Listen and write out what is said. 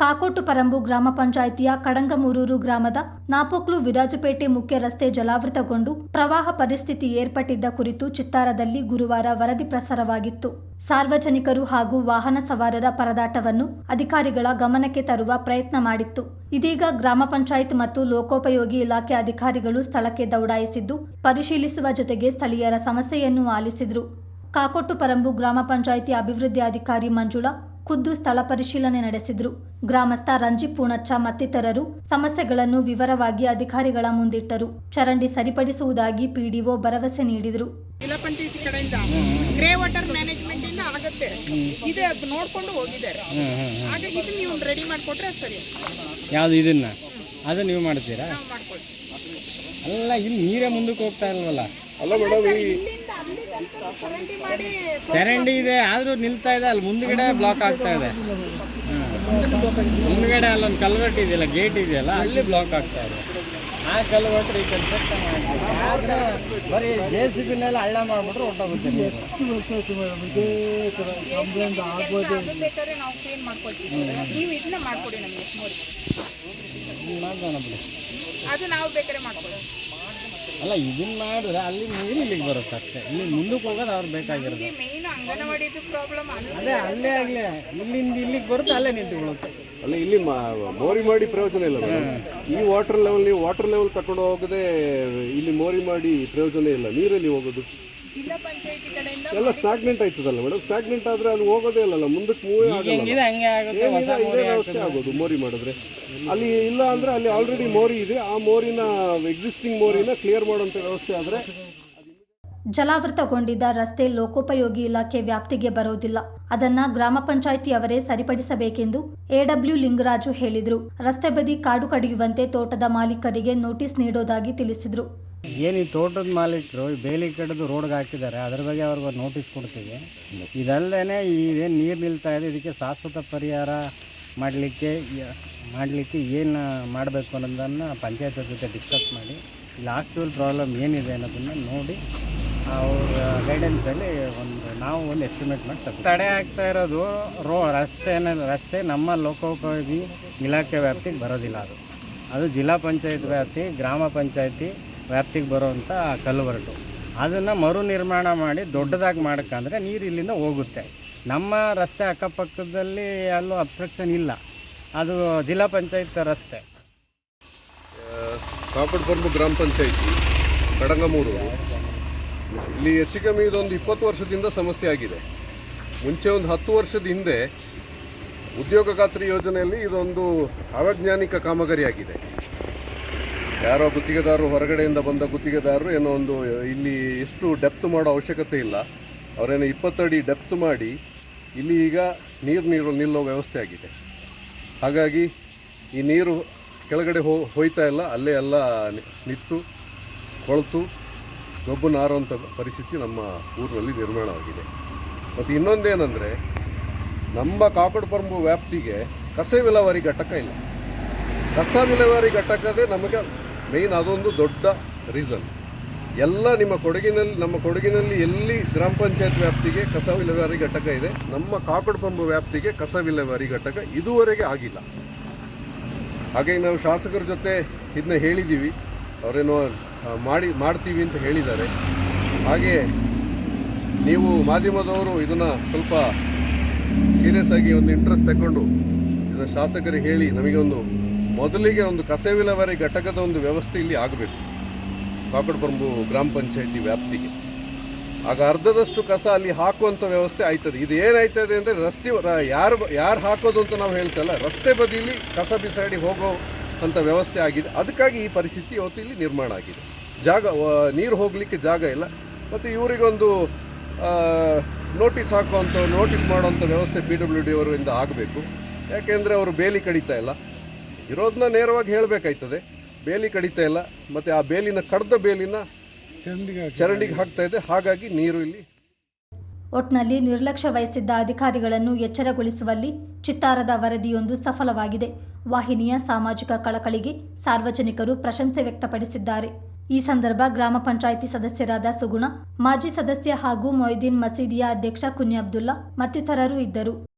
ಕಾಕೋಟು ಪರಂಬು ಗ್ರಾಮ ಪಂಚಾಯಿತಿಯ ಕಡಂಗಮೂರೂರು ಗ್ರಾಮದ ನಾಪೋಕ್ಲು ವಿರಾಜಪೇಟೆ ಮುಖ್ಯ ರಸ್ತೆ ಜಲಾವೃತಗೊಂಡು ಪ್ರವಾಹ ಪರಿಸ್ಥಿತಿ ಏರ್ಪಟ್ಟಿದ್ದ ಕುರಿತು ಚಿತ್ತಾರದಲ್ಲಿ ಗುರುವಾರ ವರದಿ ಪ್ರಸಾರವಾಗಿತ್ತು. ಸಾರ್ವಜನಿಕರು ಹಾಗೂ ವಾಹನ ಸವಾರರ ಪರದಾಟವನ್ನು ಅಧಿಕಾರಿಗಳ ಗಮನಕ್ಕೆ ತರುವ ಪ್ರಯತ್ನ ಮಾಡಿತ್ತು. ಇದೀಗ ಗ್ರಾಮ ಪಂಚಾಯತ್ ಮತ್ತು ಲೋಕೋಪಯೋಗಿ ಇಲಾಖೆ ಅಧಿಕಾರಿಗಳು ಸ್ಥಳಕ್ಕೆ ದೌಡಾಯಿಸಿದ್ದು, ಪರಿಶೀಲಿಸುವ ಜೊತೆಗೆ ಸ್ಥಳೀಯರ ಸಮಸ್ಯೆಯನ್ನು ಆಲಿಸಿದ್ರು. ಕಾಕೋಟು ಪರಂಬು ಗ್ರಾಮ ಪಂಚಾಯಿತಿ ಅಭಿವೃದ್ಧಿ ಅಧಿಕಾರಿ ಮಂಜುಳಾ ಖುದ್ದು ಸ್ಥಳ ಪರಿಶೀಲನೆ ನಡೆಸಿದ್ರು. ಗ್ರಾಮಸ್ಥ ರಂಜಿ ಪೂಣಚ್ಚ ಮತ್ತಿತರರು ಸಮಸ್ಯೆಗಳನ್ನು ವಿವರವಾಗಿ ಅಧಿಕಾರಿಗಳ ಮುಂದಿಟ್ಟರು. ಚರಂಡಿ ಸರಿಪಡಿಸುವುದಾಗಿ ಪಿಡಿಒ ಭರವಸೆ ನೀಡಿದರು. ಜಿಲ್ಲಾ ಪಂಚಾಯತಿ ಕಡೆಯಿಂದ ಗ್ರೇ ವಾಟರ್ ಮ್ಯಾನೇಜ್ಮೆಂಟ್ ಇಂದ ಆಗತ್ತೆ. ಇದೆ ಅದು ನೋಡ್ಕೊಂಡು ಹೋಗಿದ್ದಾರೆ. ಹಾಗಾಗಿ ಇದು ನೀವು ರೆಡಿ ಮಾಡಿಕೊಟ್ರೆ ಸರಿ. ಯಾವುದು ಇದನ್ನ? ಅದು ನೀವು ಮಾಡ್ತೀರಾ? ನಾವು ಮಾಡ್ಕೊಳ್ತೀವಿ. ಅಲ್ಲ ಇಲ್ಲಿ ನೀರೇ ಮುಂದಕ್ಕೆ ಹೋಗ್ತಾ ಇಲ್ವಲ್ಲ? ಅಲ್ಲ ಮೇಡಮ್ ಈ ಚರಂಡಿ ಇದೆ ಆದರೂ ನಿಲ್ತಾ ಇದೆ ಅಲ್ಲಿ ಮುಂದ್ಗಡೆ ಬ್ಲಾಕ್ ಆಗ್ತಾ ಇದೆ. ಮುಂದ್ಗಡೆ ಅಲ್ಲೊಂದು ಕಲ್ವರ್ಟ್ ಇದೆಯಲ್ಲ ಗೇಟ್ ಇದೆಯಲ್ಲ ಅಲ್ಲಿ ಬ್ಲಾಕ್ ಆಗ್ತಾ ಇದೆ. ಆ ಕಲ್ವರ್ಟ್ ಈ ಕನ್ಸ್ಟ್ರಕ್ಷನ್ ಆದ್ರೆ ಬರೀ ಜೆ ಸಿ ಬಿನಲ್ಲಿ ಹಳ್ಳ ಮಾಡಿಬಿಟ್ರೆ ಹೊಟ್ಟೋಗುತ್ತೆ ನೀರು ಕೆಲಸ ಆಗ್ಬೋದು ಬೇಕಾದ್ರೆ ನಾವು ಕ್ಲೀನ್ ಮಾಡ್ಕೊಳ್ತೀವಿ. ನೀವು ಇದನ್ನ ಮಾಡ್ಕೊಡಿ ನಮಗೆ ನೋಡಿ. ಅದು ನಾವು ಬೇಕಾದ್ರೆ ಮಾಡ್ಕೊಳ್ತೀವಿ. ಅಲ್ಲ ಇದನ್ನ ಮಾಡಿದ್ರೆ ಅಲ್ಲಿ ನೀರು ಇಲ್ಲಿಗೆ ಬರುತ್ತೆ ಅಷ್ಟೇ. ಇಲ್ಲಿ ಮುಂದಕ್ಕೆ ಹೋಗೋದು ಅವ್ರು ಬೇಕಾಗಿರೋದು. ಅದೇ ಅಲ್ಲೇ ಆಗಲಿ ಇಲ್ಲಿಂದ ಇಲ್ಲಿಗೆ ಬರುತ್ತೆ ಅಲ್ಲೇ ನಿಂತುಕೊಳ್ಳುತ್ತೆ. ಅಲ್ಲ ಇಲ್ಲಿ ಮಾ- ಮೋರಿ ಮಾಡಿ ಪ್ರಯೋಜನ ಇಲ್ಲ ಈ ವಾಟರ್ ಲೆವೆಲ್ ನೀವು ವಾಟರ್ ಲೆವೆಲ್ ತಕೊಂಡು ಹೋಗದೆ ಇಲ್ಲಿ ಮೋರಿ ಮಾಡಿ ಪ್ರಯೋಜನ ಇಲ್ಲ. ನೀರಲ್ಲಿ ಹೋಗೋದು. ಜಿಲ್ಲಾ ಪಂಚಾಯತಿ ಕಡೆಯಿಂದ ಎಲ್ಲ ಸ್ಟಾಗ್ನೆಂಟ್ ಆಯ್ತದಲ್ಲ ಮೇಡಮ್ ಸ್ಟಾಗ್ನೆಂಟ್ ಆದ್ರೆ ಅದು ಹೋಗೋದೇ ಇಲ್ಲಲ್ಲ ಮುಂದಕ್ಕೆ ಮೂವೇ ಆಗಲ್ಲ. ಹೆಂಗಿದೆ ಹಂಗೆ ಆಗುತ್ತೆ ಏನಿದೆ ಇದೇ ವ್ಯವಸ್ಥೆ ಆಗೋದು ಮೋರಿ ಮಾಡಿದ್ರೆ. ಅಲ್ಲಿ ಇಲ್ಲ ಅಂದ್ರೆ ಅಲ್ಲಿ ಆಲ್ರೆಡಿ ಮೋರಿ ಇದೆ. ಆ ಮೋರಿನ ಎಕ್ಸಿಸ್ಟಿಂಗ್ ಮೋರಿನ ಕ್ಲಿಯರ್ ಮಾಡುವಂತ ವ್ಯವಸ್ಥೆ ಆದ್ರೆ ಜಲಾವೃತಗೊಂಡಿದ್ದ ರಸ್ತೆ ಲೋಕೋಪಯೋಗಿ ಇಲಾಖೆ ವ್ಯಾಪ್ತಿಗೆ ಬರೋದಿಲ್ಲ ಅದನ್ನ ಗ್ರಾಮ ಪಂಚಾಯಿತಿಯವರೇ ಸರಿಪಡಿಸಬೇಕೆಂದು ಎಡಬ್ಲ್ಯೂ ಲಿಂಗರಾಜು ಹೇಳಿದರು. ರಸ್ತೆ ಬದಿ ಕಾಡು ಕಡಿಯುವಂತೆ ತೋಟದ ಮಾಲೀಕರಿಗೆ ನೋಟಿಸ್ ನೀಡೋದಾಗಿ ತಿಳಿಸಿದರು. ಏನು ಈ ತೋಟದ ಮಾಲೀಕರು ಬೇಲಿ ಕಡಿದು ರೋಡ್ಗೆ ಹಾಕಿದ್ದಾರೆ, ಅದ್ರ ಬಗ್ಗೆ ಅವ್ರಿಗೆ ನೋಟಿಸ್ ಕೊಡ್ತೀವಿ. ಇದಲ್ಲದೆ ಇದೇನು ನೀರು ನಿಲ್ತಾ ಇದೆ, ಇದಕ್ಕೆ ಶಾಶ್ವತ ಪರಿಹಾರ ಮಾಡಲಿಕ್ಕೆ ಮಾಡಲಿಕ್ಕೆ ಏನು ಮಾಡಬೇಕು ಅನ್ನೋದನ್ನು ಪಂಚಾಯತ್ ಜೊತೆ ಡಿಸ್ಕಸ್ ಮಾಡಿ, ಇಲ್ಲಿ ಪ್ರಾಬ್ಲಮ್ ಏನಿದೆ ಅನ್ನೋದನ್ನು ನೋಡಿ ಅವ್ರ ಗೈಡೆನ್ಸಲ್ಲಿ ಒಂದು, ನಾವು ಒಂದು ಎಸ್ಟಿಮೇಟ್ ಮಾಡಿ ತಡೆ ಆಗ್ತಾ ಇರೋದು ರೋ ರಸ್ತೆನ ರಸ್ತೆ ನಮ್ಮ ಲೋಕೋಪಯೋಗಿ ಇಲಾಖೆ ವ್ಯಾಪ್ತಿಗೆ ಬರೋದಿಲ್ಲ ಅದು. ಅದು ಜಿಲ್ಲಾ ಪಂಚಾಯತ್ ವ್ಯಾಪ್ತಿ, ಗ್ರಾಮ ಪಂಚಾಯತಿ ವ್ಯಾಪ್ತಿಗೆ ಬರೋವಂಥ ಕಲ್ವರ್ಟು ಅದನ್ನು ಮರು ನಿರ್ಮಾಣ ಮಾಡಿ ದೊಡ್ಡದಾಗಿ ಮಾಡೋಕ್ಕಂದ್ರೆ ನೀರು ಇಲ್ಲಿಂದ ಹೋಗುತ್ತೆ. ನಮ್ಮ ರಸ್ತೆ ಅಕ್ಕಪಕ್ಕದಲ್ಲಿ ಅಲ್ಲೂ ಅಬ್ಸ್ಟ್ರಕ್ಷನ್ ಇಲ್ಲ. ಅದು ಜಿಲ್ಲಾ ಪಂಚಾಯತ್ ರಸ್ತೆ ಕಾಪಡ್ಪರ್ಬು ಗ್ರಾಮ ಪಂಚಾಯಿತಿ, ಕಡಂಗಮೂರು. ಇಲ್ಲಿ ಹೆಚ್ಚು ಕಮ್ಮಿ ಇದೊಂದು ಇಪ್ಪತ್ತು ವರ್ಷದಿಂದ ಸಮಸ್ಯೆ ಆಗಿದೆ. ಮುಂಚೆ ಒಂದು ಹತ್ತು ವರ್ಷದ ಹಿಂದೆ ಉದ್ಯೋಗ ಖಾತ್ರಿ ಯೋಜನೆಯಲ್ಲಿ ಇದೊಂದು ಅವೈಜ್ಞಾನಿಕ ಕಾಮಗಾರಿಯಾಗಿದೆ. ಯಾರೋ ಗುತ್ತಿಗೆದಾರರು ಹೊರಗಡೆಯಿಂದ ಬಂದ ಗುತ್ತಿಗೆದಾರರು ಏನೋ ಒಂದು, ಇಲ್ಲಿ ಎಷ್ಟು ಡೆಪ್ತ್ ಮಾಡೋ ಅವಶ್ಯಕತೆ ಇಲ್ಲ. ಅವರೇನೋ ಇಪ್ಪತ್ತಡಿ ಡೆಪ್ತ್ ಮಾಡಿ, ಇಲ್ಲಿ ಈಗ ನೀರು ನೀರು ನಿಲ್ಲೋ ವ್ಯವಸ್ಥೆ ಆಗಿದೆ. ಹಾಗಾಗಿ ಈ ನೀರು ಕೆಳಗಡೆ ಹೋ, ಹೋಯ್ತಾ ಇಲ್ಲ, ಅಲ್ಲೇ ಎಲ್ಲ ನಿಂತು ಕೊಳೆತು, ಗೊಬ್ಬು ನಾರುವಂಥ ಪರಿಸ್ಥಿತಿ ನಮ್ಮ ಊರಿನಲ್ಲಿ ನಿರ್ಮಾಣವಾಗಿದೆ ಮತ್ತು ಇನ್ನೊಂದೇನೆಂದರೆ, ನಮ್ಮ ಕಾಕಡಪರ್ಬು ವ್ಯಾಪ್ತಿಗೆ ಕಸ ವಿಲೇವಾರಿ ಘಟಕ ಇಲ್ಲ. ಕಸ ವಿಲೇವಾರಿ ಘಟಕದೇ ನಮಗೆ ಮೇಯ್ನ್ ಅದೊಂದು ದೊಡ್ಡ ರೀಸನ್ ಎಲ್ಲ ನಿಮ್ಮ ಕೊಡಗಿನಲ್ಲಿ, ನಮ್ಮ ಕೊಡಗಿನಲ್ಲಿ ಎಲ್ಲಿ ಗ್ರಾಮ ಪಂಚಾಯತ್ ವ್ಯಾಪ್ತಿಗೆ ಕಸ ವಿಲೇವಾರಿ ಘಟಕ ಇದೆ, ನಮ್ಮ ಕಾಕಡಪಂಬ ವ್ಯಾಪ್ತಿಗೆ ಕಸ ವಿಲೇವಾರಿ ಘಟಕ ಇದುವರೆಗೆ ಆಗಿಲ್ಲ. ಹಾಗೆ ನಾವು ಶಾಸಕರ ಜೊತೆ ಇದನ್ನ ಹೇಳಿದ್ದೀವಿ ಅವರೇನೋ ಮಾಡಿ, ಮಾಡ್ತೀವಿ ಅಂತ ಹೇಳಿದ್ದಾರೆ. ಹಾಗೆ ನೀವು ಮಾಧ್ಯಮದವರು ಇದನ್ನು ಸ್ವಲ್ಪ ಸೀರಿಯಸ್ ಆಗಿ ಒಂದು ಇಂಟ್ರೆಸ್ಟ್ ತಗೊಂಡು ಇದನ್ನು ಶಾಸಕರಿಗೆ ಹೇಳಿ ನಮಗೆ ಒಂದು ಮೊದಲಿಗೆ ಒಂದು ಕಸ ವಿಲೇವಾರಿ ಘಟಕದ ಒಂದು ವ್ಯವಸ್ಥೆ ಇಲ್ಲಿ ಆಗಬೇಕು. ಕಾಕಡಪಂಬು ಗ್ರಾಮ ಪಂಚಾಯಿತಿ ವ್ಯಾಪ್ತಿಗೆ. ಆಗ ಅರ್ಧದಷ್ಟು ಕಸ ಅಲ್ಲಿ ಹಾಕುವಂಥ ವ್ಯವಸ್ಥೆ ಆಯ್ತದೆ. ಇದು ಏನಾಯ್ತದೆ ಅಂದರೆ ರಸ್ತೆ, ಯಾರು ಯಾರು ಹಾಕೋದು ಅಂತ ನಾವು ಹೇಳ್ತಲ್ಲ ರಸ್ತೆ ಬದಿಲಿ ಕಸ ಬಿಸಾಡಿ ಹೋಗೋ ಅಂಥ ವ್ಯವಸ್ಥೆ ಆಗಿದೆ. ಅದಕ್ಕಾಗಿ ಈ ಪರಿಸ್ಥಿತಿ ಇವತ್ತು ಇಲ್ಲಿ ನಿರ್ಮಾಣ ಆಗಿದೆ. ಜಾಗ ನೀರು ಹೋಗಲಿಕ್ಕೆ ಜಾಗ ಇಲ್ಲ. ಮತ್ತು ಇವರಿಗೊಂದು ನೋಟಿಸ್ ಹಾಕುವಂಥ ನೋಟಿಸ್ ಮಾಡುವಂಥ ವ್ಯವಸ್ಥೆ ಪಿ ಡಬ್ಲ್ಯೂ ಡಿ ಅವರಿಂದ ಆಗಬೇಕು. ಯಾಕೆಂದರೆ ಅವರು ಬೇಲಿ ಕಡಿತಾ ಇಲ್ಲ. ಇರೋದನ್ನ ನೇರವಾಗಿ ಹೇಳಬೇಕಾಯ್ತದೆ. ಬೇಲಿ ಕಡಿತಾ ಇಲ್ಲ. ಮತ್ತು ಆ ಬೇಲಿನ ಕಡ್ದ ಬೇಲಿನ ಚರಂಡಿಗೆ ಹಾಕ್ತಾ ಇದೆ. ಹಾಗಾಗಿ ನೀರು ಇಲ್ಲಿ ಒಟ್ನಲ್ಲಿ ನಿರ್ಲಕ್ಷ್ಯ ವಹಿಸಿದ್ದ ಅಧಿಕಾರಿಗಳನ್ನು ಎಚ್ಚರಗೊಳಿಸುವಲ್ಲಿ ಚಿತ್ತಾರದ ವರದಿಯೊಂದು ಸಫಲವಾಗಿದೆ. ವಾಹಿನಿಯ ಸಾಮಾಜಿಕ ಕಳಕಳಿಗೆ ಸಾರ್ವಜನಿಕರು ಪ್ರಶಂಸೆ ವ್ಯಕ್ತಪಡಿಸಿದ್ದಾರೆ. ಈ ಸಂದರ್ಭ ಗ್ರಾಮ ಪಂಚಾಯಿತಿ ಸದಸ್ಯರಾದ ಸುಗುಣ ಮಾಜಿ ಸದಸ್ಯ ಹಾಗೂ ಮೊಯ್ದೀನ್ ಮಸೀದಿಯ ಅಧ್ಯಕ್ಷ ಕುನ್ಯ ಅಬ್ದುಲ್ಲಾ ಮತ್ತಿತರರು ಇದ್ದರು.